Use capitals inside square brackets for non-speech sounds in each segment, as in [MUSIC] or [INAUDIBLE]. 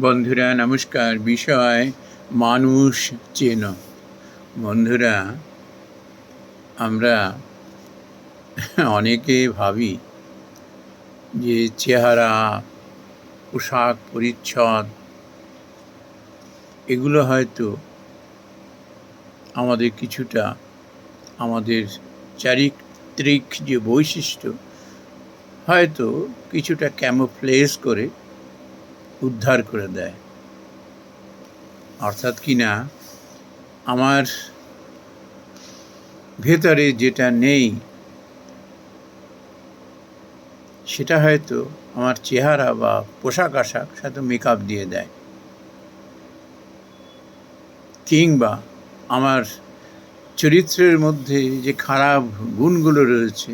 বন্ধুরা, নমস্কার। বিষয়, মানুষ চেন। বন্ধুরা, আমরা অনেকে ভাবি যে চেহারা, পোশাক পরিচ্ছদ, এগুলো হয়তো আমাদের কিছুটা আমাদের চারিত্রিক যে বৈশিষ্ট্য, হয়তো কিছুটা ক্যামোফ্লেস করে উদ্ধার করে দেয়। অর্থাৎ কি না? আমার ভেতরে যেটা নেই, সেটা হয়তো আমার চেহারা বা পোশাক আশাক সাথে মেকআপ দিয়ে দেয়। কিংবা আমার চরিত্রের মধ্যে যে খারাপ গুণগুলো রয়েছে,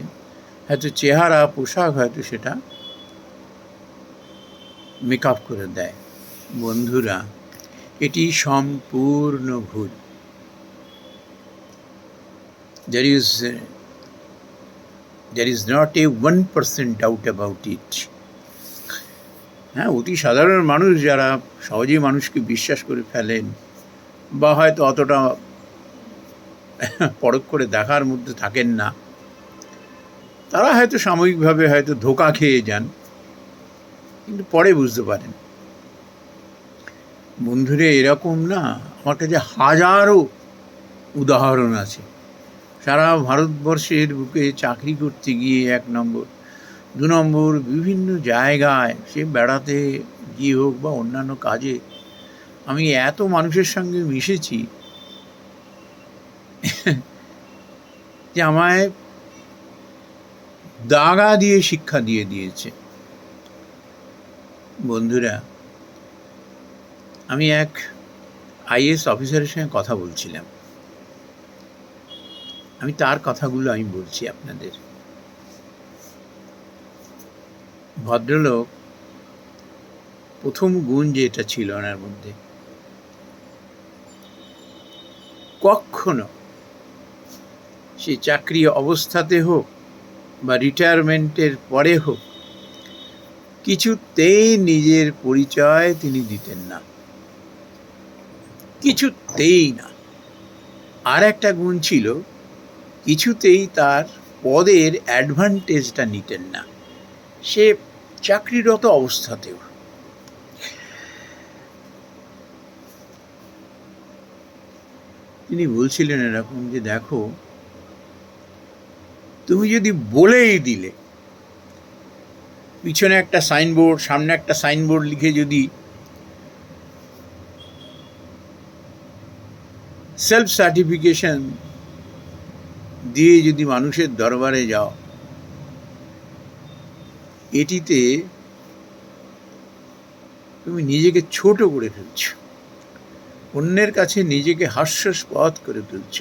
হয়তো চেহারা, পোশাক হয়তো সেটা মেকআপ করে দেয়। বন্ধুরা এটি সম্পূর্ণ ভুল। Is uh, there is not a one percent doubt about it. হ্যাঁ অতি সাধারণ মানুষ যারা সহজেই মানুষকে বিশ্বাস করে ফেলেন বা হয়তো অতটা পরখ করে দেখার মধ্যে থাকেন না তারা হয়তো সাময়িকভাবে হয়তো ধোকা খেয়ে যান। কিন্তু পরে বুঝতে পারেন। বন্ধুরে, এরকম না, আমার কাছে হাজারো উদাহরণ আছে। সারা ভারতবর্ষের বুকে চাকরি করতে গিয়ে এক নম্বর, দু নম্বর বিভিন্ন জায়গায় সে বেড়াতে গিয়ে হোক বা অন্যান্য কাজে, আমি এত মানুষের সঙ্গে মিশেছি যে আমায় দাগা দিয়ে শিক্ষা দিয়ে দিয়েছে। বন্ধুরা, আমি এক আইএস অফিসারের সঙ্গে কথা বলছিলাম। আমি তার কথাগুলো আমি বলছি আপনাদের। ভদ্রলোক প্রথম গুণ যেটা ছিল ওনার মধ্যে, কখনো সে চাকরি অবস্থাতে হোক বা রিটায়ারমেন্টের পরে হোক কিছুতেই নিজের পরিচয় তিনি দিতেন না। কিছুতেই না। আর একটা গুণ ছিল, কিছুতেই তার পদের অ্যাডভান্টেজটা নিতেন না। সে চাকরিরত অবস্থাতেও। তিনি বলছিলেন এরকম যে, দেখো, তুমি যদি বলেই দিলে পিছনে একটা সাইনবোর্ড, সামনে একটা সাইনবোর্ড লিখে যদি সেলফ সার্টিফিকেশন দিয়ে যদি মানুষের দরবারে যাও, এটিতে তুমি নিজেকে ছোট করে ফেলছ। অন্যের কাছে নিজেকে হাস্যাস্পদ করে ফেলছ।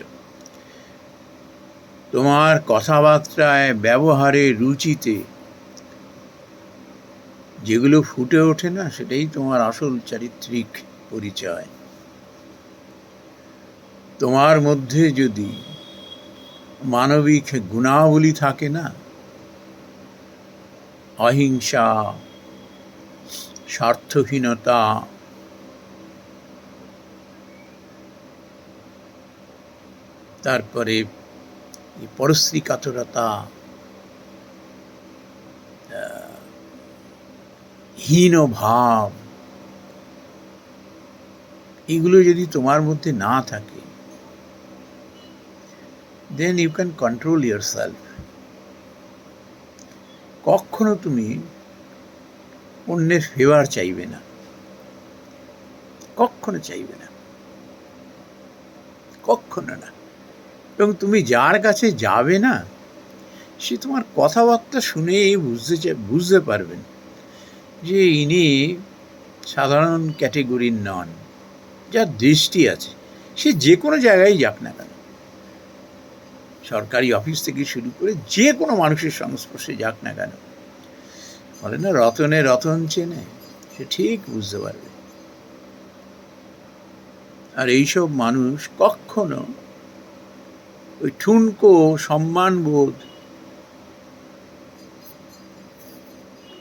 তোমার কথাবার্তায়, ব্যবহারে, রুচিতে যেগুলো ফুটে ওঠে না, সেটাই তোমার আসল চারিত্রিক পরিচয়। তোমার মধ্যে যদি মানবিক গুণাবলী থাকে না, অহিংসা, স্বার্থহীনতা, তারপরে পরশ্রী কাতরতা হীন ভাব এগুলো যদি তোমার মধ্যে না থাকে then you can control yourself কখনো তুমি অন্যের ফেভার চাইবে না। কখনো চাইবে না। কখনো না। এবং তুমি যার কাছে যাবে না, সে তোমার কথাবার্তা শুনেই বুঝতে বুঝতে পারবেন যে ইনি সাধারণ ক্যাটেগরির নন, যার দৃষ্টি আছে, সে যে কোনো জায়গায় যাক না কেন। সরকারি অফিস থেকে শুরু করে যে কোনো মানুষের সংস্পর্শে যাক না কেন। বলে না, রতনে রতন চেনে, সে ঠিক বুঝতে পারবে। আর এইসব মানুষ কখনো ওই ঠুনকো সম্মানবোধ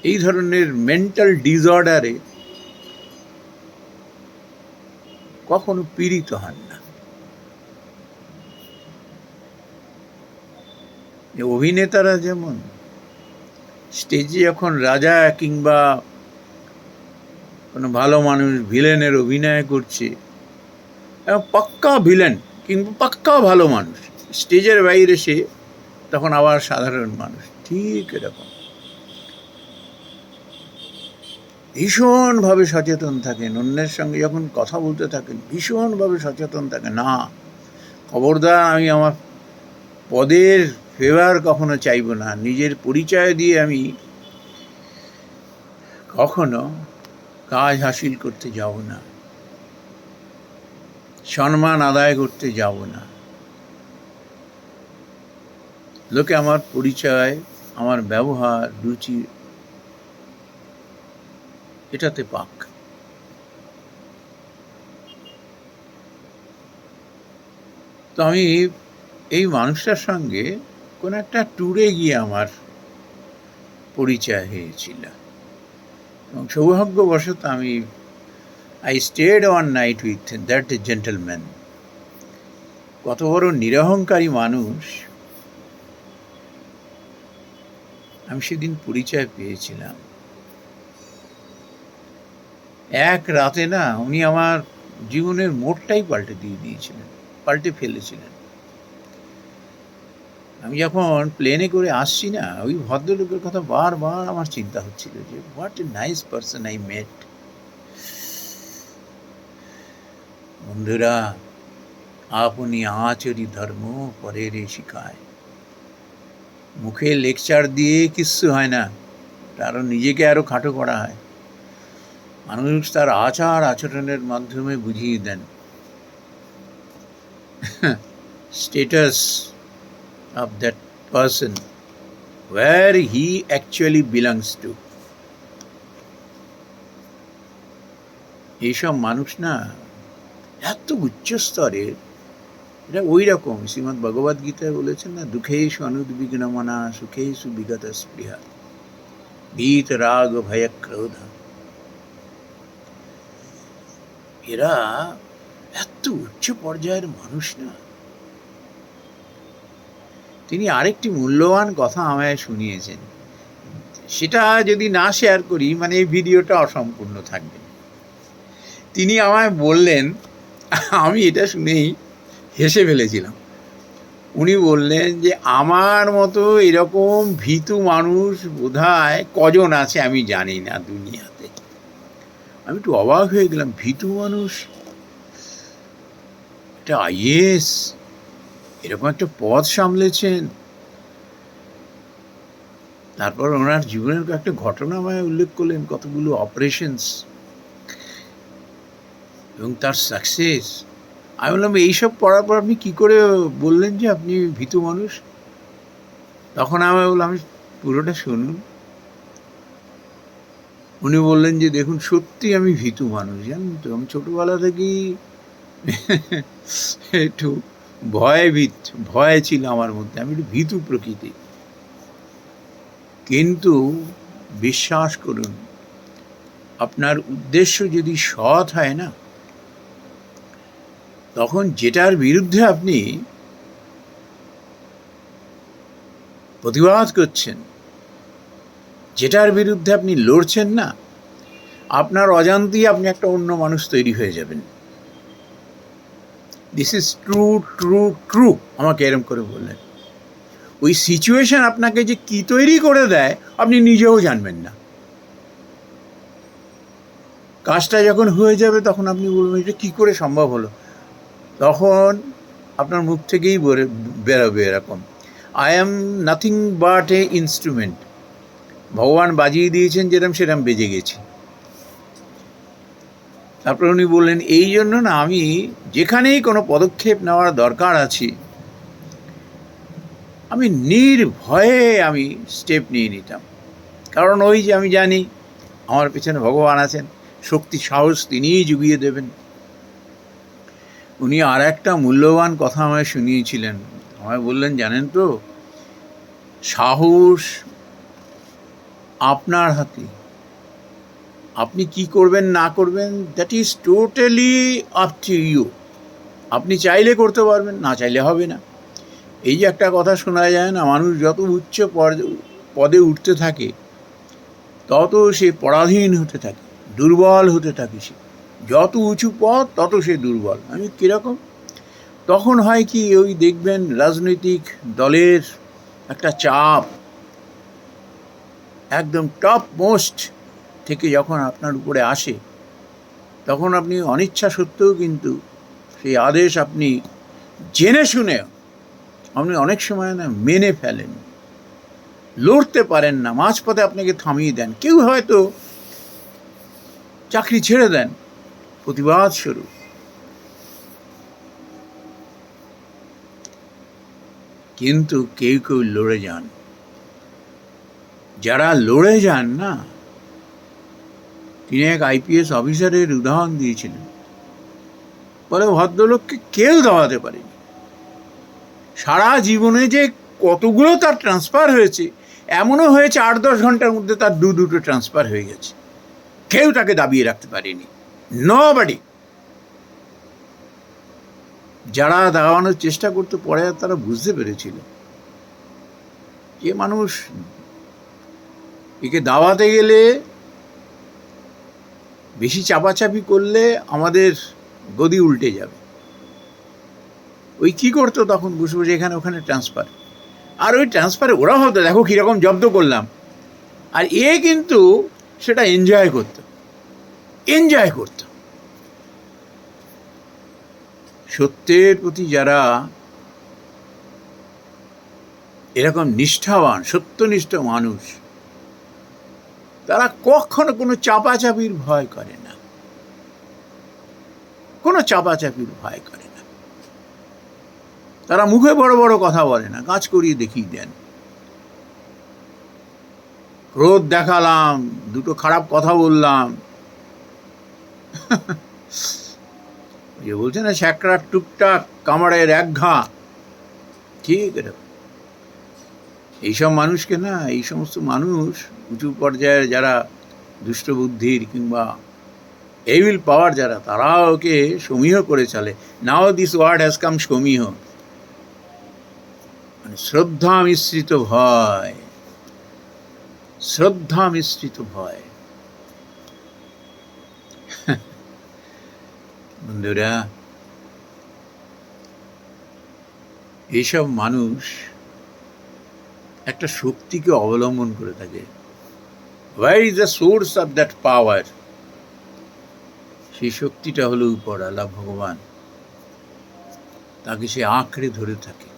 এই ধরনের মেন্টাল ডিসঅর্ডারে কখনো পীড়িত হন না। অভিনেতারা যেমন, স্টেজে যখন রাজা কিংবা কোনো ভালো মানুষ ভিলেনের অভিনয় করছে পাক্কা ভিলেন কিংবা পাক্কা ভালো মানুষ, স্টেজের বাইরে সে তখন আবার সাধারণ মানুষ, ঠিক এরকম। ভীষণভাবে সচেতন থাকেন, অন্যের সঙ্গে যখন কথা বলতে থাকেন, ভীষণভাবে সচেতন থাকেন। না, খবরদার আমি আমার পদের ফেভার কখনো চাইব না। নিজের পরিচয় দিয়ে আমি কখনো কাজ হাসিল করতে যাব না। সম্মান আদায় করতে যাব না। লোকে আমার পরিচয়, আমার ব্যবহার, রুচি এটাতে পাক। তো আমি এই মানুষটার সঙ্গে কোনো একটা ট্যুরে গিয়ে আমার পরিচয় হয়েছিল। এবং সৌভাগ্যবশত আমি I stayed one night with that gentleman কত বড় নিরহংকারী মানুষ। আমি সেদিন পরিচয় পেয়েছিলাম। এক রাতে না উনি আমার জীবনের মোড়টাই পাল্টে দিয়ে দিয়েছিলেন, পাল্টে ফেলেছিলেন। আমি যখন প্লেনে করে আসছি না, ওই ভদ্রলোকের কথা বারবার আমার চিন্তা হচ্ছিল যে what a nice person I met বন্ধুরা, আপনি আচরি ধর্ম পরের শিখায়। মুখে লেকচার দিয়ে কিচ্ছু হয় না আরও নিজেকে আরও খাটো করা হয়। মানুষ তার আচার আচরণের মাধ্যমে বুঝিয়ে দেন। Status of that person where he actually belongs to এইসব মানুষ না, এত উচ্চ স্তরের এটা ওই রকম শ্রীমৎ ভগবদ গীতায় বলেছেন না দুঃখেশু অনুদ্বিগ্নমনা সুখেশু বিগত স্পৃহা ভীত রাগ ভয় ক্রোধ এরা এত উচ্চ পর্যায়ের মানুষ না। তিনি আরেকটি মূল্যবান কথা আমায় শুনিয়েছেন। সেটা যদি না শেয়ার করি মানে এই ভিডিওটা অসম্পূর্ণ থাকবে। তিনি আমায় বললেন, আমি এটা শুনেই হেসে ফেলেছিলাম। উনি বললেন যে, আমার মতো এরকম ভীতু মানুষ বোধহয় কজন আছে আমি জানি না দুনিয়াতে। আমি একটু অবাক হয়ে গেলাম। ভীতু মানুষ? একটা আইএস এরকম একটা পদ সামলেছেন। তারপর ওনার জীবনের একটা ঘটনা আমায় উল্লেখ করলেন, কতগুলো অপারেশনস। এবং তার সাকসেস। আমি বললাম, এইসব পড়ার পর আপনি কী করে বললেন যে আপনি ভীতু মানুষ? তখন আমি বললাম পুরোটা শুনুন। উনি বললেন যে, দেখুন, সত্যি আমি ভীতু মানুষ, জানেন তো? আমি ছোটোবেলা থেকেই [LAUGHS] একটু ভয়ভীত, ভয় ছিল আমার মধ্যে। আমি একটু ভীতু প্রকৃতি কিন্তু বিশ্বাস করুন, আপনার উদ্দেশ্য যদি সৎ হয় না, তখন যেটার বিরুদ্ধে আপনি প্রতিবাদ করছেন যেটার বিরুদ্ধে আপনি লড়ছেন না, আপনার অজান্তেই আপনি একটা অন্য মানুষ তৈরি হয়ে যাবেন। This is true true true আমাকে এরম করে বললেন। ওই সিচুয়েশন আপনাকে যে কি তৈরি করে দেয়, আপনি নিজেও জানবেন না। কাজটা যখন হয়ে যাবে, তখন আপনি বলবেন, এটা কী করে সম্ভব হলো? তখন আপনার মুখ থেকেই বেরোবে এরকম। I am nothing but a instrument ভগবান বাজিয়ে দিয়েছেন যেরকম সেরম বেজে গেছি। তারপর উনি বললেন, এই জন্য না আমি যেখানেই কোনো পদক্ষেপ নেওয়ার দরকার আছে, আমি নির্ভয়ে আমি স্টেপ নিয়ে নিতাম। কারণ ওই যে আমি জানি, আমার পেছনে ভগবান আছেন, শক্তি, সাহস তিনিই জুগিয়ে দেবেন। উনি আর একটা মূল্যবান কথা আমায় শুনিয়েছিলেন। আমায় বললেন, জানেন তো, সাহস আপনার হাতে। আপনি কি করবেন, না করবেন that is totally up to you আপনি চাইলে করতে পারবেন, না চাইলে হবে না। এই যে একটা কথা শোনা যায় না, মানুষ যত উচ্চ পদ- উঠতে থাকে, তত সে পরাধীন হতে থাকে, দুর্বল হতে থাকে সে। যত উঁচু পদ, তত সে দুর্বল। আমি কীরকম? তখন হয় কি, ওই দেখবেন রাজনৈতিক দলের একটা চাপ একদম টপ মোস্ট থেকে যখন আপনার উপরে আসে, তখন আপনি অনিচ্ছা সত্ত্বেও কিন্তু সেই আদেশ আপনি জেনে শুনে আপনি অনেক সময় না মেনে ফেলেন। লড়তে পারেন না, মাঝপথে আপনাকে থামিয়ে দেন। কেউ হয়তো চাকরি ছেড়ে দেন, প্রতিবাদ স্বরূপ। কিন্তু কেউ কেউ লড়ে যান। যারা লড়ে যান না, তিনি এক আইপিএস অফিসারের উদাহরণ দিয়েছিলেন। বলে ভদ্রলোককে কেউ দাওয়াতে পারেনি সারা জীবনে যে কতগুলো তার ট্রান্সফার হয়েছে, এমনও হয়েছে আট দশ ঘণ্টার মধ্যে তার দু দুটো ট্রান্সফার হয়ে গেছে। কেউ তাকে দাবিয়ে রাখতে পারেনি। নো বাড়ি যারা দাওয়ানোর চেষ্টা করতে, পরে তারা বুঝতে পেরেছিল। যে মানুষ একে দাওয়াতে গেলে বেশি চাপাচাপি করলে আমাদের গদি উল্টে যাবে। ওই কি করতো তখন বসে বসে এখানে ওখানে ট্রান্সফার আর ওই ট্রান্সফারে ওরা ভাবতো, দেখো কীরকম জব্দ করলাম। আর এ কিন্তু সেটা এনজয় করতো। এনজয় করতো। সত্যের প্রতি যারা এরকম নিষ্ঠাবান, সত্যনিষ্ঠ মানুষ তারা কখনো কোনো চাপাচাপির ভয় করে না। কোনো চাপাচাপির ভয় করে না। তারা মুখে বড় বড় কথা বলে না, কাজ করিয়ে দেখিয়ে দেন। ক্রোধ দেখালাম, দুটো খারাপ কথা বললাম। [LAUGHS] যে বলছে না, স্যাকড়ার টুকটাক কামড়ের এক ঘা ঠিক এটা এইসব মানুষকে না, এই সমস্ত মানুষ উঁচু পর্যায়ের যারা দুষ্ট বুদ্ধির কিংবা এভিল পাওয়ার যারা, তারা ওকে সমীহ করে চলে। Now this word has come সমীহ। মানে শ্রদ্ধা মিশ্রিত ভয়। শ্রদ্ধা মিশ্রিত ভয়। বন্ধুরা, এইসব মানুষ একটা শক্তিকে অবলম্বন করে থাকে। War is the source of that power সেই শক্তিটা হলো উপরালা ভগবান। তাকে সে আঁকড়ে ধরে থাকে।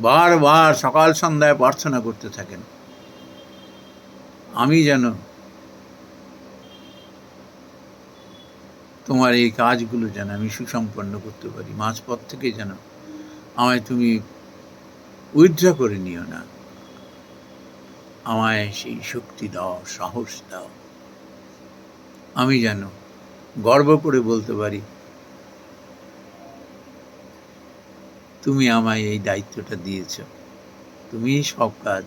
বারবার সকাল সন্ধ্যায় প্রার্থনা করতে থাকেন। আমি যেন তোমার এই কাজগুলো যেন আমি সুসম্পন্ন করতে পারি, মাঝপথ থেকে যেন আমায় তুমি উইথড্র করে নিও না। আমায় সেই শক্তি দাও, সাহস দাও। আমি যেন গর্ব করে বলতে পারি, তুমি আমায় এই দায়িত্বটা দিয়েছ। তুমি সব কাজ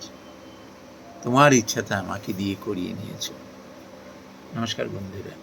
তোমার ইচ্ছাতে আমাকে দিয়ে করিয়ে নিয়েছ। নমস্কার বন্ধুরা।